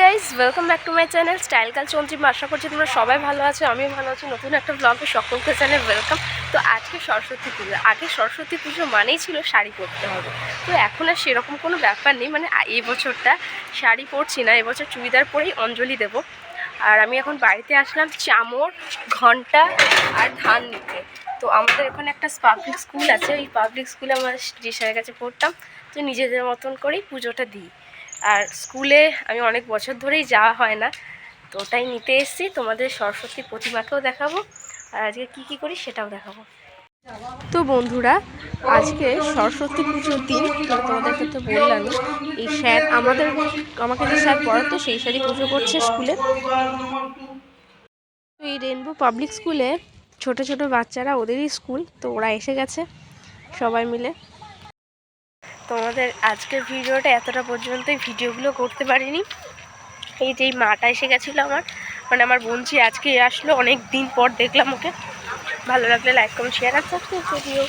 Guys welcome back to my channel style কাল চন্দ্রিম আশা করছি তোমরা সবাই ভালো আছো, আমিও ভালো আছি। নতুন একটা ব্লগে সকলকে চ্যানেল ওয়েলকাম তো আজকে সরস্বতী পুজো। আগে সরস্বতী পুজো মানেই ছিল শাড়ি পরতে হবে। তো এখন আর সেরকম কোনো ব্যাপার নেই মানে এই বছরটা শাড়ি পরছি না এবছর চুড়িদার পরেই অঞ্জলি দেব। আর আমি এখন বাড়িতে আসলাম চামর, ঘণ্টা আর ধান নিতে। তো আমাদের এখানে একটা পাবলিক স্কুল আছে, ওই পাবলিক স্কুলে আমার যে কাছে পড়তাম। তো নিজেদের মতন করেই পুজোটা দিই। আর স্কুলে আমি অনেক বছর ধরেই যাওয়া হয় না, তো ওটাই নিতে এসেছি। তোমাদের সরস্বতী প্রতিমাকেও দেখাবো আর আজকে কী কী করি সেটাও দেখাবো। তো বন্ধুরা, আজকে সরস্বতী পুজোর দিন তোমাদেরকে তো বললাম এই স্যার আমাদের, আমাকে যে স্যার পড়াতো সেই স্যারই পুজো করছে স্কুলে। তো এই রেনবো পাবলিক স্কুলে ছোট ছোট বাচ্চারা, ওদেরই স্কুল, তো ওরা এসে গেছে সবাই মিলে। তোমাদের আজকের ভিডিওটা এতটা পর্যন্তই ভিডিওগুলো করতে পারিনি। এই যে এই মাটা এসে গেছিল আমার। মানে আমার বোনজি আজকে আসলো, অনেক দিন পর দেখলাম ওকে। ভালো লাগলে লাইক কমেন্ট শেয়ার আর সাবস্ক্রাইব করিও